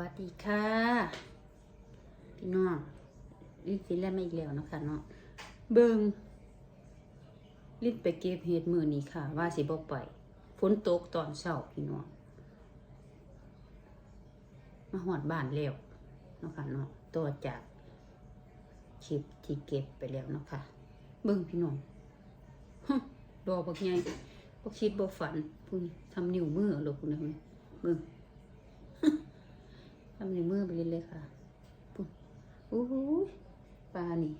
วัสดีค่ะ พี่น้องลิ้นสิแล้วมาอีกแล้วนะคะเนาะเบิงลิ้นไปเก็บเห็ดมือนี้ค่ะ ว่าสิบอกไปฝนตกตอนเช้าพี่น้องมาหอดบ้านแล้วนะค่ะเนาะต่อจากคลิปที่เก็บไปแล้วนะค่ะเบิ่งพี่น้องฮึดอกบักใหญ่บ่คิดบ่ฝันพุ่นทำนิ้วมือหรอกพุ่นนะเบิ่ง ทำในมือไปเรื่อยๆค่ะปุ๊บโอ้โหปลานี่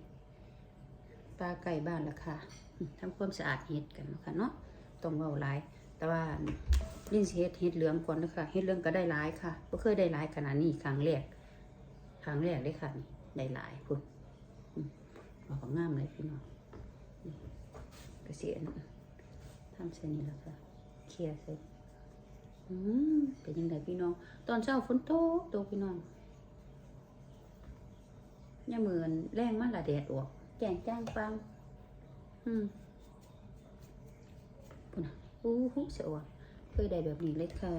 ปลาไก่ บ้านละค่ะทำความสะอาดเห็ดกันนะค่ะเนาะต้องเว้าหลาย แต่ว่าลิ้นเฮ็ดเห็ดเหลืองก่อนนะคะเห็ดเหลืองก็ได้หลายค่ะบ่เคยได้หลายขนาดนี้ครั้งแรกครั้งแรกเลยค่ะนี่ได้หลายพุ่นอืมเอาของงามเลยพี่น้องกระเสียนทำเส้นนี้แล้วค่ะเคลียร์เสร็จอืมเป็นยังไงพี่น้อง ตอนเช้าฝนตกตกพี่น้องเนี่ยเหมือนแรงมันละแดดออกแจ้งจ้างปัง อืมปุ่นอู้หูเสียวเคยได้แบบนี้เลยค่ะ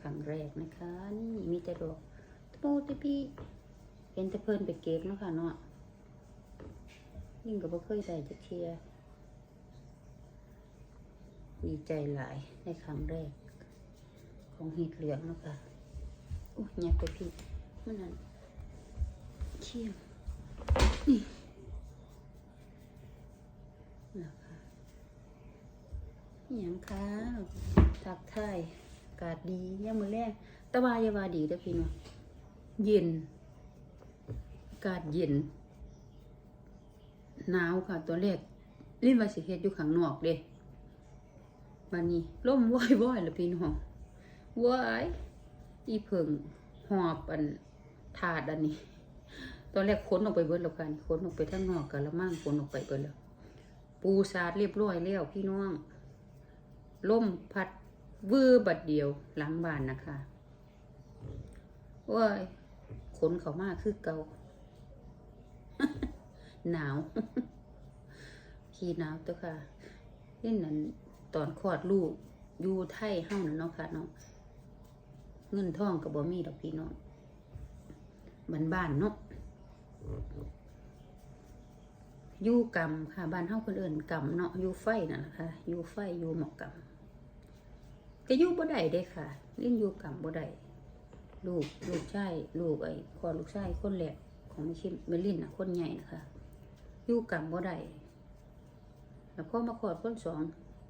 ครั้งแรกนะคะ นี่มีแต่ดอกตโมตะพี่เห็นแต่เพิ่นไปเก็บเนาะค่ะเนาะยิ่งกับบ่เคยได้จะเทียดีใจหลายในครั้งแรก ของเห็ดเหลืองเนาะคะอุ้ยแยไปพี่มันนั่นเขี้ยมนี่ นะคะอย่างคะทักทายอากาศดียามมือแรกตะวายาวาดีเด้อพี่เนาะเย็นอากาศเย็นหนาวค่ะตัวแรกลิ้นวาสิเฮ็ดอยู่ข้างนอกเด้วันนี้ล่มว่อยๆแล้วพี่น้องว้ายอีเพิงหอบอันถาดอันนี้ ตอนแรกขนออกไปเบิดแล้วกันขนออกไปทั้งนอกกันละมั่งขนออกไปเบิดแล้ว ปูสาดเรียบร้อยแล้วพี่น้องล่มพัดวือบัดเดียวหลังบ้านนะคะว้ายขนเขามากคือเกาหนาว ขี้หนาวตัวค่ะนี่นั่นตอนคลอดลูกอยู่ไทยเฮ้านั่นเนาะค่ะเนาะเงินทองก็บ่มีดอกพี่น้องบ้านบ้านเนาะ ยู่กรรมค่ะบ้านเฮาคนอื่นกรรมเนาะยู่ไฟนั่นแหละค่ะยู่ไฟยู่หมอกกรรมก็ยู่บ่ได้เด้ค่ะลิ้นยู่กรรมบ่ได้ลูกลูกชายลูกไอ้คอลูกชายคนแรกของไม่คิดเมลินน่ะคนใหญ่นะคะยู่กรรมบ่ได้แล้วพอมาขอดคนสอง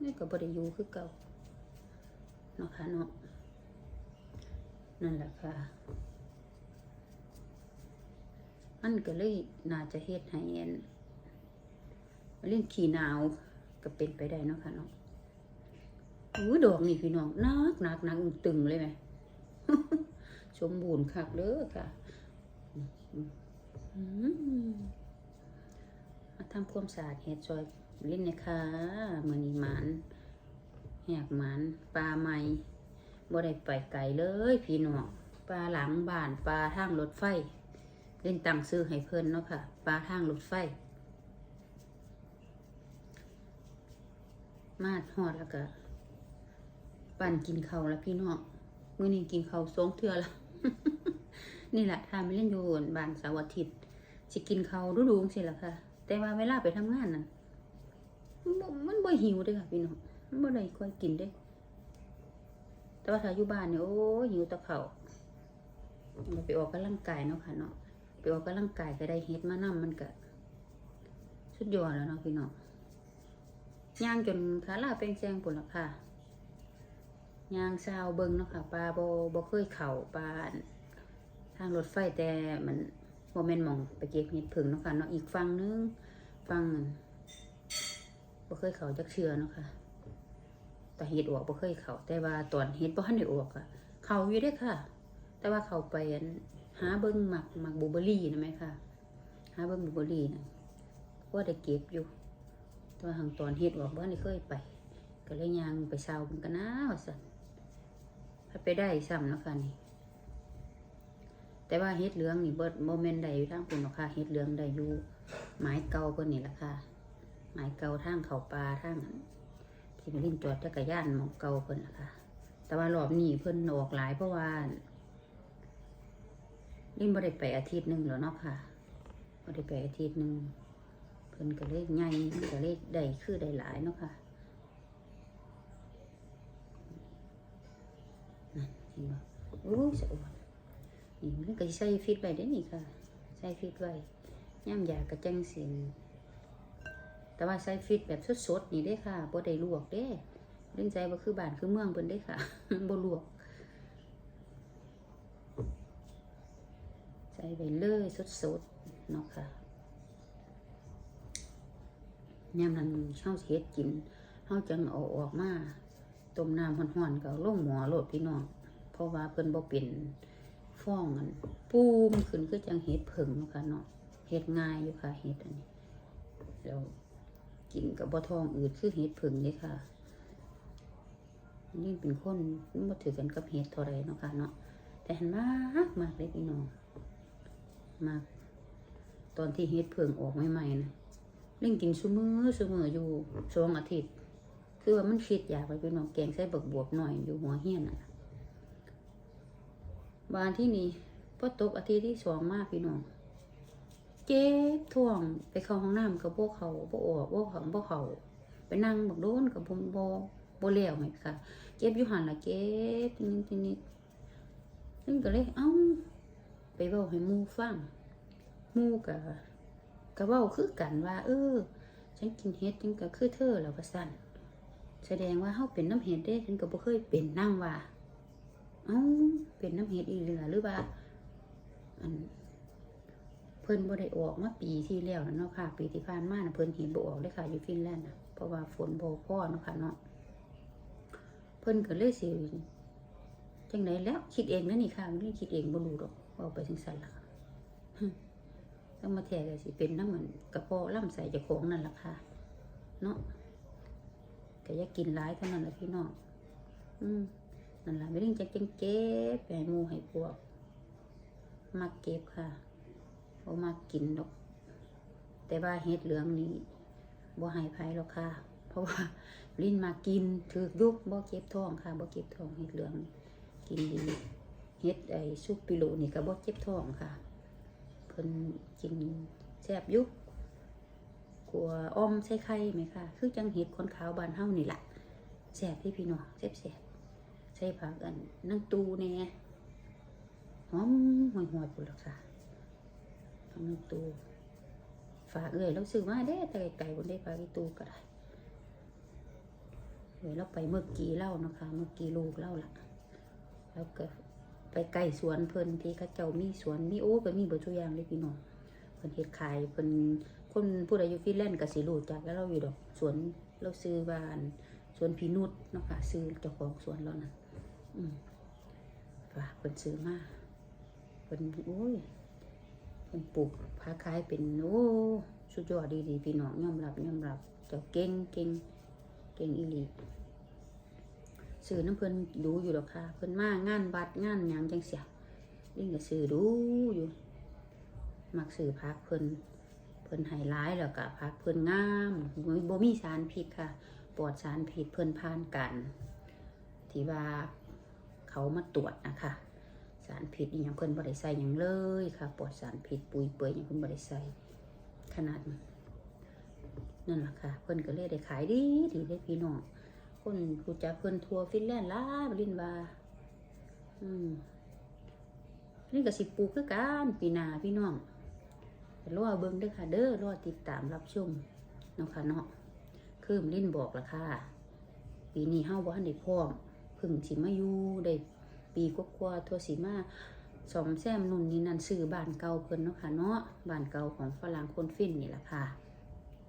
นี่ก็บ่ได้อยู่คือเก่าเนาะค่ะเนาะนั่นแหละค่ะมันก็เลยน่าจะเฮ็ดให้ เรื่องขี้หนาวก็เป็นไปได้เนาะค่ะเนาะอู้ดอกนี่พี่น้องนักนักนักตึงเลยไหมสมบูรณ์คักเด้อค่ะมาทำความสะอาดเห็ดซอยเลิ้นนะคะมือนีหมันแหกหมันปลาไหมบ่ได้ไปไกลเลย พี่น้องปลาหลังบ้านปลาทางรถไฟ เล่นตังซื้อให้เพิ่นเนาะค่ะปลาทางรถไฟ มาดฮอดแล้วก็ปั่นกินเขาแล้วพี่น้องมื้อนี้กินเขาสองเทื่อละนี่แหละถ้าไม่เล่นอยู่บ้านเสาร์อาทิตย์สิกินเขาวดูสิล่ะค่ะ แต่ว่าเวลาไปทำงานน่ะมันบ่หิวเด้อค่ะพี่น้องมันบ่ได้ค่อยกินเด้แต่ว่าถ้าอยู่บ้านเนี่ยโอ้หิวตะเขาเราไปออกกำลังกายเนาะค่ะเนาะไปออกกำลังกายก็ได้เฮ็ดมานํมันก็สุดยอดแล้วเนาะพี่น้อง ย่างจนขาลาเป็นแซงปุ่นละค่ะย่างซาวเบิ่งเนาะค่ะปลาโบ่บ่เคยเข่าปลาทางรถไฟแต่มันบ่แม่นหมองไปเก็บเห็ดผึ่งเนาะค่ะเนาะอีกฝั่งนึงฝั่งนั้นบ่เคยเข่าจักเชือเนาะค่ะแต่เห็ดออกโบเคยเข่าแต่ว่าตอนเห็ดบ่ทันได้ออกอะเข่าอยู่เด้ค่ะ แต่ว่าเข่าไปอันหาเบิ่งหมักหมักบูเบอรี่นะไหมค่ะหาเบิ่งบูเบอรี่นะก็ได้เก็บอยู่ ต่ว่าทางตอนเห็ดออกบ่ทันได้เคยไป ก็เลยยางไปเซาเพิ่นกันนะว่าซั่นถ้าไปได้ซ้ำเนะคะนี่แต่ว่าเห็ดเหลืองนี่เบิดบ่แม่นได้อยู่ทางปุ่นหรอกค่ะเห็ดเหลืองได้อยู่หมายเก่าเพิ่นนี่แหละค่ะหมายเก่าทางเขาปลาทางนั้นที่ไปลินจอดจักรยานหมองเก่าเพิ่นล่ะค่ะ แต่ว่ารอบนี้เพิ่นออกหลายเพราะว่าลิ้นบ่ได้ไปอาทิตย์หนึ่งแล้วเนาะค่ะบ่ได้ไปอาทิตย์หนึ่ง พิ่นก็เลยใหญ่มันก็เลยได้คือได้หลายเนาะค่ะนั่นเห็นบ่อู้สะอวนนี่มันก็ใส่ฟิตไว้ได้นี่ค่ะใส่ฟิตไว้ย่ำยากระจังสินแต่ว่าใส่ฟิตแบบสดๆนี่เด้ค่ะบ่ได้ลวกเด้เรื่องใจบ่คือบ้านคือเมืองเพิ่นเด้ค่ะบ่ลวกใส่ไปเลยสดๆเนาะค่ะ ยามนั้นเฮาเฮ็ดกินเฮาจังเอาออกมาต้มน้ำร้อนๆก็เอาลงหม้อโลดพี่น้อง เพราะว่าเพิ่นบ่เป็นฟองอันปูมขึ้นคือจังเฮ็ดผึ่งนะค่ะเนาะเฮ็ดง่ายอยู่ค่ะเฮ็ดอันนี้แล้วกินกับบ่ท้องอืดคือเฮ็ดผึ่งเลยค่ะนี่เป็นคนบ่ถือกันกับเฮ็ดเท่าไรเนาะค่ะเนาะแต่หันมากมากเลยพี่น้องมากตอนที่เฮ็ดเพิ่งออกใหม่ๆนะ เล่นกินซุมือซุมืออยู่สองอาทิตย์ คือว่ามันคิดอยากไปเป็นน้องแกงใส่บักบวบหน่อยอยู่หัวเฮียนอะบานที่นี่พอตกอาทิตย์ที่สองมากพี่น้องเจ็บท้วงไปเข้าห้องน้ำกับพวกเขาพวกออกพวกเขาพวกเขาไปนั่งบักโดนกับบ่บ่บ่เลี้ยวไหมค่ะเจ็บอยู่หันละเจ็บนิดนิดนี่ก็เลยเอ้าไปเว้าให้มูฟังมูกะ กะเว้าคือกันว่า เออฉันกินเห็ดจังก็คือเธอแล้วว่าสั่นแสดงว่าเฮาเป็นน้ำเห็ดเด้ฉันก็บ่เคยเป็นนั่งว่าเอ้าเป็นน้ำเห็ดอีหลีล่ะหรือว่าอันเพิ่นบ่ได้ออกมาปีที่แล้วนะเนาะค่ะ ปีที่ผ่านมาน่ะเพิ่นเห็นบ่ออกเลยค่ะอยู่ฟินแลนด์น่ะเพราะว่าฝนบ่พอเนาะค่ะเนาะเพิ่นก็เลยสิจังไดแล้ว คิดเองนะนี่ค่ะไม่ได้คิดเองบ่รู้ดอกเอาไปจังซั่นล่ะ ต้องมาแท้ก็สิเป็นน้ำเหมือนกระเพาะล่ำไส้เจ้าของนั่นแหละค่ะ เนาะก็อย่ากินหลายเท่านั้นละพี่น้องอืมนั่นแหละไม่ได้จักจังเก็บไปให้หมู่ให้พวกมักเก็บค่ะบ่มักกินดอก แต่ว่าเฮ็ดเหลืองนี้บ่ให้ไผหรอกค่ะ เพราะว่าลิ้นมากินถือยุบบ่เก็บท้องค่ะบ่เก็บท้องเฮ็ดเหลือง กินดีเฮ็ดไอ้ซุปปิโลนี่ก็บ่เจ็บท้องค่ะ เพิ่นกินแซ่บยุกลัวอ้อมใส่ไข่ไหมค่ะ คือจังเห็ดคนขาวบานเฮานี่แหละแซ่บพี่พี่น้องแซ่บแซ่บใส่ผักอันนั่งตูแน่หอมห่วยห่วยๆพุ่นล่ะค่ะผักนั่งตูฝากเอ้ยเราซื้อมาเด้แต่ไก่บนได้ปลาอีตูก็ได้เอ้ยเราไปเมื่อกี้เล่านะคะ เมื่อกี้ลูกเล่าละแล้วก็ ไปไก่สวนเพิ่นที่เขาเจ้ามีสวนมีโอ้ก็มีเบิดทุกอย่างเลยพี่น้องเพิ่นเฮ็ดขายเพิ่นคนผู้ใดอยู่ฟินแลนด์ก็สิรู้จักแล้วเราอยู่ดอกสวนเราซื้อบ้านสวนพีนุชเนาะค่ะซื้อเจ้าของสวนเรานั่นอืมฝากเพิ่นซื้อมาเพิ่นโอ้ยเพิ่นปลูกผาขายเป็นโอ้สุดยอดดีๆพี่น้องยอมรับยอมรับเจ้าเก่งเก่งเก่งอีหลี ซื้อน้ำเพิ่นดูอยู่ดอกค่ะ เพิ่นมางานวัดงานยังจังเสียลิ่งก็ซื้อดูอยู่ มักซื้อพักเพิ่นเพิ่นให้ร้ายแล้วก็พักเพิ่นงามบ่บ่มีสารพิษค่ะปลอดสารพิษเพิ่นผ่านกันที่ว่าเขามาตรวจนะคะสารพิษอหยังเพิ่นบ่ได้ใส่หยังเลยค่ะปลอดสารพิษปุยเปื่อยหยังเพิ่นบ่ได้ใส่ขนาดนั่นแหละค่ะ เพิ่นก็เลยได้ขายดีดีได้พี่น้อง คนรู้จักเพิ่นทัวฟินแลนด์หลาบรินว่าอืมนี่ก็สิปลูกคือกันปีนาพี่น้องรอเบิ่งเด้อค่ะ เด้อรอติดตามรับชมเนาะค่ะเนาะคืมลินบอกละค่ะ ปีนี้เฮาบ่ทันได้พร้อมพึ่งสิมาอยู่ได้ปีกว่าๆทัวสิมาสอมแซมนุ่นนี่นั่นซื้อบ้านเก่าเพิ่นเนาะค่ะเนาะบ้านเก่าของฝรั่งคนฟินนี่ละค่ะ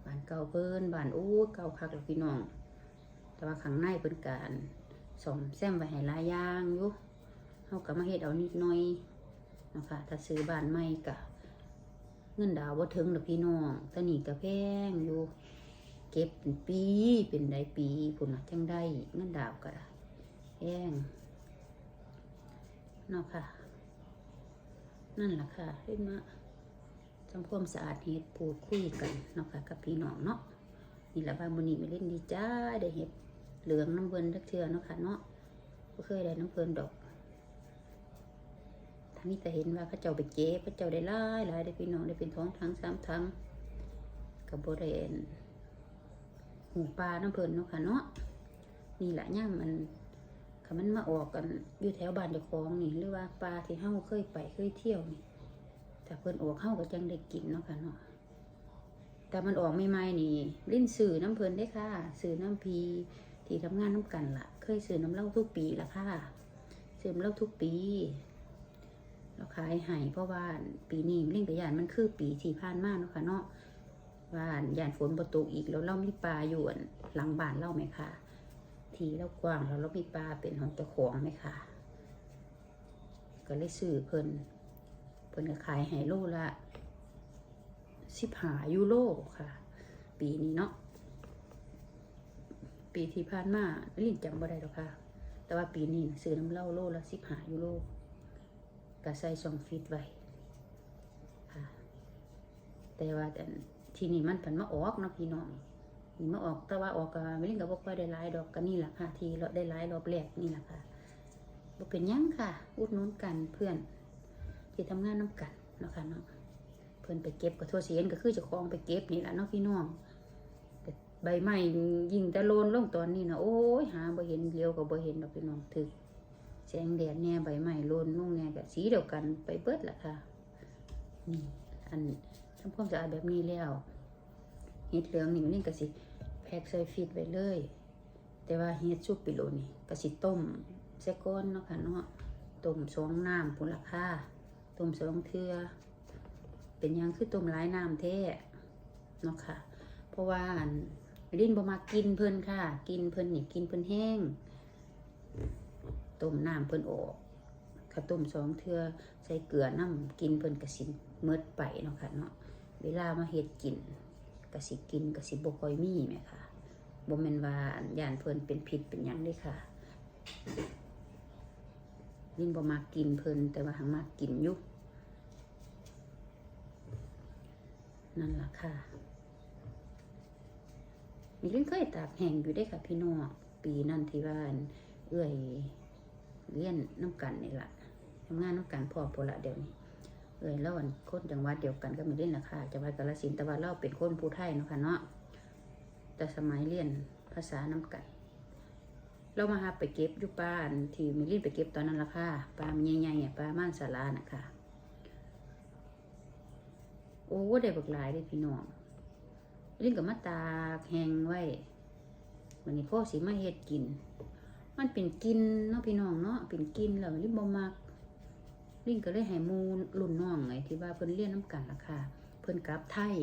บ้านเก่าเพิ่นบ้านโอ้เก่าคักแล้วพี่น้อง แต่ว่าข้างในเป็นการสมแซมไว้ให้หลายย่างอยู่เฮาก็มาเฮ็ดเอานิดหน่อยนะคะถ้าซื้อบ้านใหม่ก็เงินดาวบ่ถึงดอกพี่น้องตอนนี้ก็แพงอยู่ เก็บเป็นปีเป็นได้ปีพุ่นน่ะจังได้เงินดาวก็ได้แพงเนาะค่ะ นั่นแหละค่ะเฮ็ดมาทำความสะอาดเฮ็ดพูดคุยกันเนาะค่ะกับพี่น้องเนาะนี่แหละว่ามื้อนี้มาเล่นดีจ้าได้เห็ด เหลืองน้ำเพิ่นจักเทือเนาะค่ะเนาะบ่เคยได้น้ำเพิ่นดอกถมีแต่เห็นว่าเขาเจ้าไปเก็บเขาเจ้าได้หลายหลายได้พี่น้องได้เป็นท้องทั้งสามทั้งกับโบเรนหูปลาน้ำเพลินเนาะค่ะเนาะนี่แหละย่ามมันค่ะมันมาออกกันอยู่แถวบ้านเจ้าของนี่หรือว่าปลาที่เฮาเคยไปเคยเที่ยวนี่แต่เพิ่นออกเฮาก็จังได้กินเนาะค่ะเนาะแต่มันออกใหม่นี่ ลิ้นสื่อน้ำเพลินได้ค่ะ สื่อน้ำพี ที่ทำงานน้ำกันล่ะ เคยสื่อน้ำเหล้าทุกปีละค่ะสื่อน้ำเหล้าทุกปี เราขายให้เพราะว่าปีนี้เล่งกระยานมันคือปีที่ผ่านมาเนาะค่ะเนาะว่ายานฝนประตกอีกแล้วเรามีปลาอยู่อั่นหลังบ้านเราไหมคะทีเรากว้างแล้วเรามีปลาเป็นของเจ้าของไหมคะก็เลยซื้อเพิ่นเพิ่นก็ขายให้โลละสิบหายูโรค่ะ ปีนี้เนาะ ปีที่ผ่านมาลิ้นจำบ่ได้หรอกค่ะ แต่ว่าปีนี้นะซื้อน้ำเหล้าโลละสิบหายูโรก็ใส่ช่องฟิตไว้ค่ะ แต่ว่าแต่ทีนี้มันเพิ่นมาออกนะพี่น้องนี่มาออกแต่ว่าออกก็ไม่ล่นกับบ่ค่อยได้หลายดอกก็นี่แหละค่ะ ที่เราได้หลายรอบแรกนี่แหละค่ะบ่เป็นยังค่ะ อุดหนุนกันเพื่อน ที่ทำงานน้ากันเนาะค่ะเนาะเพิ่อนไปเก็บก็ทั่วเสียนก็คือจะคลองไปเก็บนี่แหละเนาะพี่น้อง ใบไม้ยิงตะโลนลงตอนนี้นะโอ้ยหาบ่เห็นเลี้ยวก็บ่เห็นดอกพี่น้องถึกแสงแดดแน่ใบไม้โลนลงแน่กับสีเดียวกันไปเบิดละค่ะนี่อันทำความสะอาดแบบนี้แล้วเห็ดเหลืองนี่มันนี่ก็สิแพ็คใส่ฟิตไว้เลย แต่ว่าเห็ดซุปปิโลนี่ก็สิต้มใส่ก้อนเนาะค่ะเนาะต้มสองน้ำพุ่นละค่ะต้มสองเทือเป็นยังคือต้มหลายน้ำแท้เนาะค่ะ เพราะว่าอัน ลิ้นบ่มากินเพิ่นค่ะ กินเพิ่นนี่กินเพิ่นแห้งต้มน้ำเพิ่นออกข้าวต้มสองเทือใส่เกลือน้ำกินเพิ่นกระสิเมิดไปเนาะค่ะเนาะเวลามาเฮ็ดกินกระสิกินกระสิบ่ค่อยมีแหมค่ะบ่แม่นว่าย่านเพิ่นเป็นพิษเป็นหยังเด้ค่ะยิ่งบ่มากินเพิ่นแต่ว่าหังมากินอยู่นั่นล่ะค่ะ มีเรื่องเคยตากแห้งอยู่ได้ค่ะพี่น้องปีนั้นที่ว่านเอื้อยเรียนน้ำกันนี่แหละทำงานน้ำกันพอพอละเดี๋ยวนี้เอื้อยแล้วันคนจังหวัดเดียวกันก็มีเล่นราคาจังหวัดกาฬสินธุ์แต่ว่าเราเป็นคนผู้ไทยเนาะค่ะเนาะแต่สมัยเรียนภาษาน้ำกันเรามาหาไปเก็บอยู่ป้านที่มีรีนไปเก็บตอนนั้นราคาปลามันใหญ่ๆอะปลาม่านสาราน่ะค่ะโอ้ได้บักหลายเลยพี่น้อง ลินกับมาตากแห้งไว้วันนี้พ่อสีมาเฮ็ดกิน มันเป็นกินเนาะพี่น้องเนาะเป็นกินแล้วลินบ่มักลินก็เลยให้มูรุ่นน้องไงที่ว่าเพิ่นเรียนน้ำกันละค่ะเพิ่นกลับไทย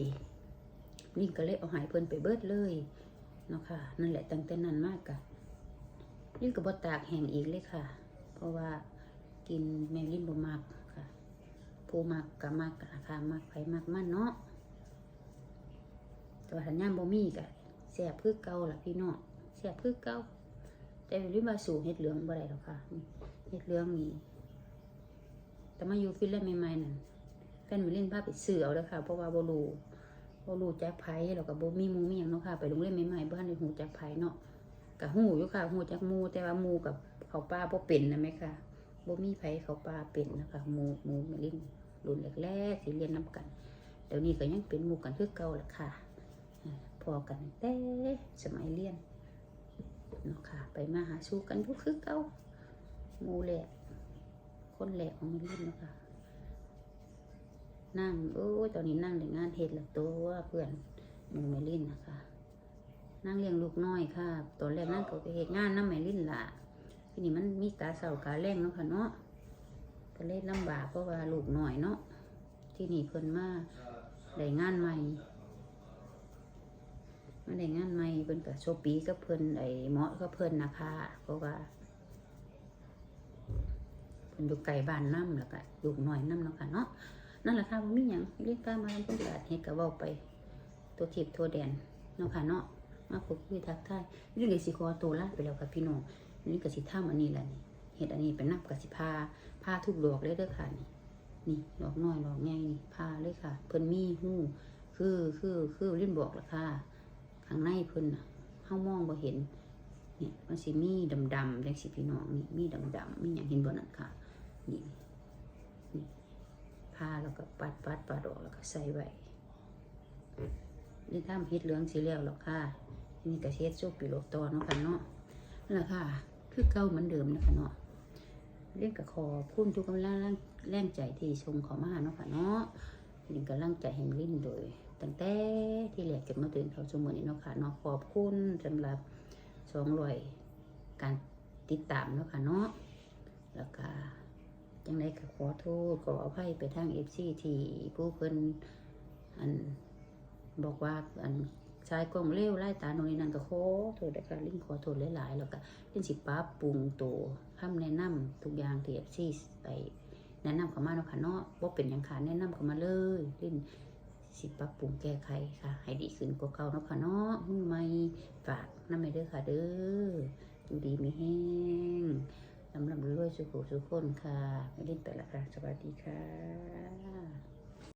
ลินก็เลยเอาหายเพิ่นไปเบิดเลยเนาะค่ะนั่นแหละตั้งแต่นั้นมากกะลินก็บ่ตากแห้งอีกเลยค่ะ เพราะว่ากินแม่ลินบ่มักค่ะผู้มักก็มักราคามักไผมักมันเนาะ แต่ว่าถ้าย่ามบ่มีก็แซ่บคือเก่าล่ะพี่น้องแซ่บคือเก่าแต่ริมาสูเห็ดเหลืองบ่ได้หรอกค่ะเห็ดเหลืองนี่แต่มาอยู่ฟินแลนด์ใหม่ๆนั่นแฟนมิลินพาไปซื้อเอาแล้วค่ะ เพราะว่าบ่รู้บ่รู้จักไผแล้วก็บ่มีหมู่มีหยังเนาะค่ะ ไปโรงเรียนใหม่ๆบ่ทันได้ฮู้จักไผเนาะก็ฮู้อยู่ค่ะฮู้จักหมู่แต่ว่าหมู่กับเขาป้าบ่เป็นนะแม่ค่ะบ่มีไผเขาป้าเป็นนะคะหมู่หมู่มิลินรุ่นแรกๆที่เรียนนํกันเดี๋ยวนี้ก็ยังเป็นหมู่กันคือเก่าแหละค่ะ อ่าพอกันแต่สมัยเรียนเนาะค่ะ ไปมาหาสู้กันทุกคือเก้ามูแหลกคนแหลกของมันรุ่นเนาะค่ะ นั่งโอ้ยตอนนี้นั่งในงานเฮ็ดแล้วตัวเพื่อนหมูแมลินนะคะ นั่งเลี้ยงลูกน้อยค่ะตอนแรกนั่งก็ไปเฮ็ดงานน้ำแมลินละทีนี้มันมีกาเสากาแรงเนาะค่ะเนาะก็เลยลำบากเพราะว่าลูกน้อยเนาะที่นี่เพิ่นมาได้งานใหม่ มาได้งานใหม่เพิ่นก็โชปีกับเพิ่นไอ้เหมาะกับเพิ่นนะคะเพราะว่าเพิ่นอยู่ไกลบ้านน้ำแล้วก็ลูกน้อยน้ำเนาะค่ะเนาะนั่นแหละค่ะบ่มีหยังเรียกกามาทำความสะอาดเฮ็ดก็เว้าไป ตัวทิพย์ตัวแดนเนาะค่ะเนาะมาพูดคุยทักทายนี่เลยสิขอตัวลาไปแล้วค่ะพี่น้องนี่ก็สิทำอันนี้แหละนี่เฮ็ดอันนี้เป็นนับกับสิพาพาทุกดอกเลยเด้อค่ะนี่นี่ดอกน้อยดอกใหญ่นี่พาเลยค่ะ เพิ่นมีหู้คือคือคือเลิ้นบอกละค่ะ ข้างในเพิ่นน่ะเฮามองบ่เห็นนี่มันสิมีดำๆจังสิพี่น้องนี่มีดำๆมีหยังเห็นบ่นั่นค่ะนี่นี่พาแล้วก็ปัดปัดปัดออกแล้วก็ใส่ไว้นี่ทำเฮ็ดเหลืองสีแล้วหรอกค่ะนี่ก็เฮ็ดซุปปีโลตอเนาะค่ะเนาะนั่นแหละค่ะ คือเก่าเหมือนเดิมนะคะเนาะเรื่องกับคอพุ่นทุกกำลังแรงใจที่ชงเขามาเนาะค่ะเนาะนี่กำลังใจแห่งลิ้นโดย ตั้งแต่ที่แหลกจนมาถึงเขาสมุนนี้เนาะค่ะเนาะขอบคุณสำหรับสองรอยการติดตามเนาะค่ะเนาะแล้วก็จังไดก็ขอโทษขออภัยไปทางเอฟซีที่ผู้เพิ่นอันบอกว่าอันชายกล้องเร็วไล่ตาโนนี่นั่นก็ขอโทษนะคะลิ้นขอโทษหลายๆแล้วก็ลิ้นสิปรับปรุงตัวคำแนะนำทุกอย่างที่เอฟซีไปแนะนำเข้ามาเนาะค่ะเนาะว่าเป็นอย่างขาแนะนำเข้ามาเลยลิ้น สิปรับปรุงแก้ไขค่ะ ให้ดีขึ้นกว่าเก่าเนาะค่ะเนาะหุ้นใหม่ฝากน้ำไม่เด้อค่ะเด้อดูดีมีแห้งลำลำรวยสุขสุขคนค่ะไม่เล่นไปละค่ะ สวัสดีค่ะ